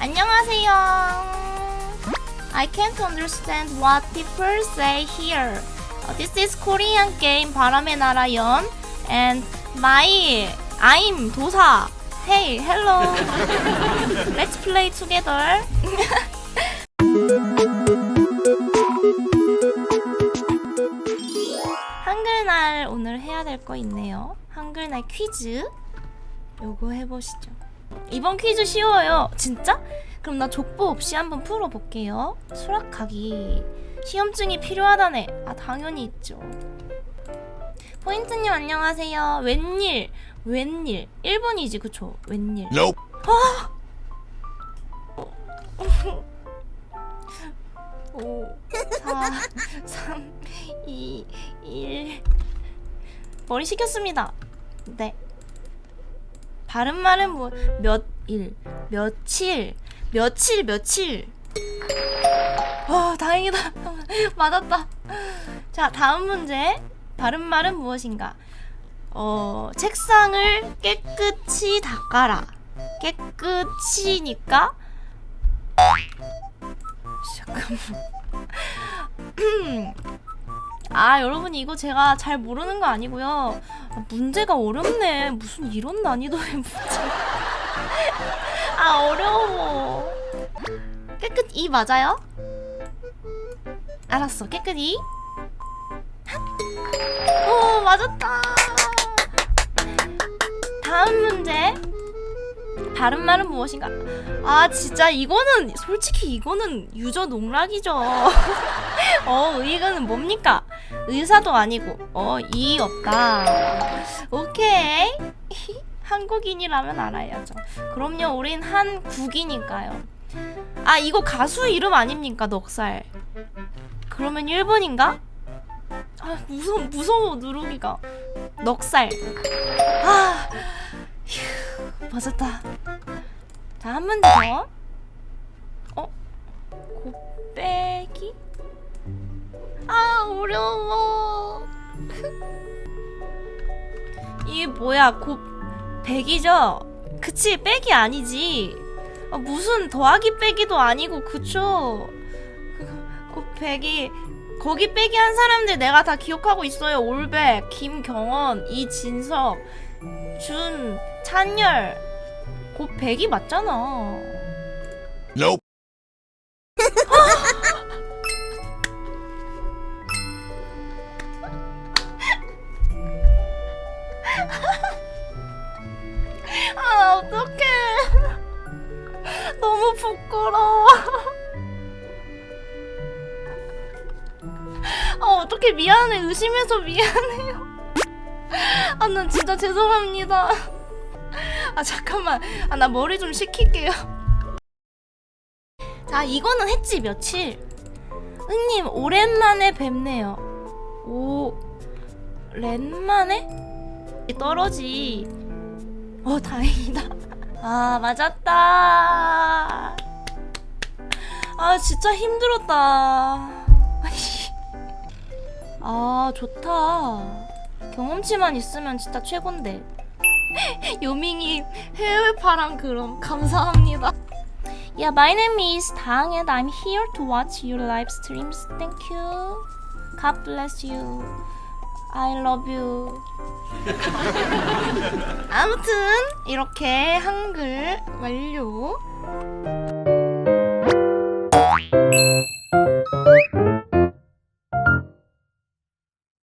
안녕하세요. I can't understand what people say here. Uh, this is Korean game 바람의 나라 연 and my I'm 도사. Hey, hello. Let's play together. 한글날 오늘 해야 될 거 있네요. 한글날 퀴즈. 요거 해보시죠. 이번 퀴즈 쉬워요. 진짜? 그럼 나 족보 없이 한번 풀어볼게요. 수락하기. 시험증이 필요하다네. 아, 당연히 있죠. 포인트님 안녕하세요. 웬일? 웬일? 1번이지, 그쵸? 웬일? Nope. 5, 4, 3, 2, 1. 머리 식혔습니다. 네. 바른 말은 뭐, 몇 일, 며칠, 며칠, 며칠. 와, 다행이다. 맞았다. 자, 다음 문제. 바른 말은 무엇인가? 어, 책상을 깨끗이 닦아라. 깨끗이니까 잠깐만. 아, 여러분 이거 제가 잘 모르는 거 아니고요. 아, 문제가 어렵네. 무슨 이런 난이도의 문제. 아, 어려워. 깨끗 이 맞아요? 알았어. 깨끗 이. 오, 맞았다. 다음 문제. 다른 말은 무엇인가? 아 진짜 이거는 솔직히 이거는 유저 농락이죠. 어 의의가는 뭡니까? 의사도 아니고 어이 없다. 오케이 한국인이라면 알아야죠. 그럼요 우린 한국이니까요. 아 이거 가수 이름 아닙니까 넉살? 그러면 1번인가? 아 무서워 무서워 누르기가 넉살. 아 휴, 맞았다. 자, 한번 더. 어? 곱빼기? 아, 어려워. 이게 뭐야, 곱백이죠? 그치, 빼기 아니지. 아, 무슨 더하기 빼기도 아니고, 그쵸? 그, 곱백이. 거기 빼기 한 사람들 내가 다 기억하고 있어요. 올백, 김경원, 이진석, 준, 찬열. 곱백이 맞잖아. Nope. 아, 어떡해. 미안해. 의심해서 미안해요. 아, 난 진짜 죄송합니다. 아, 잠깐만. 아, 나 머리 좀 식힐게요. 자, 이거는 했지, 며칠. 응님, 오랜만에 뵙네요. 오, 랜만에? 떨어지. 어 다행이다. 아 맞았다. 아 진짜 힘들었다. 아 좋다. 경험치만 있으면 진짜 최곤데. 요밍이 해외파랑 그럼 감사합니다. Yeah, my name is Dang and I'm here to watch your live streams. Thank you. God bless you. I love you. 아무튼 이렇게 한글 완료.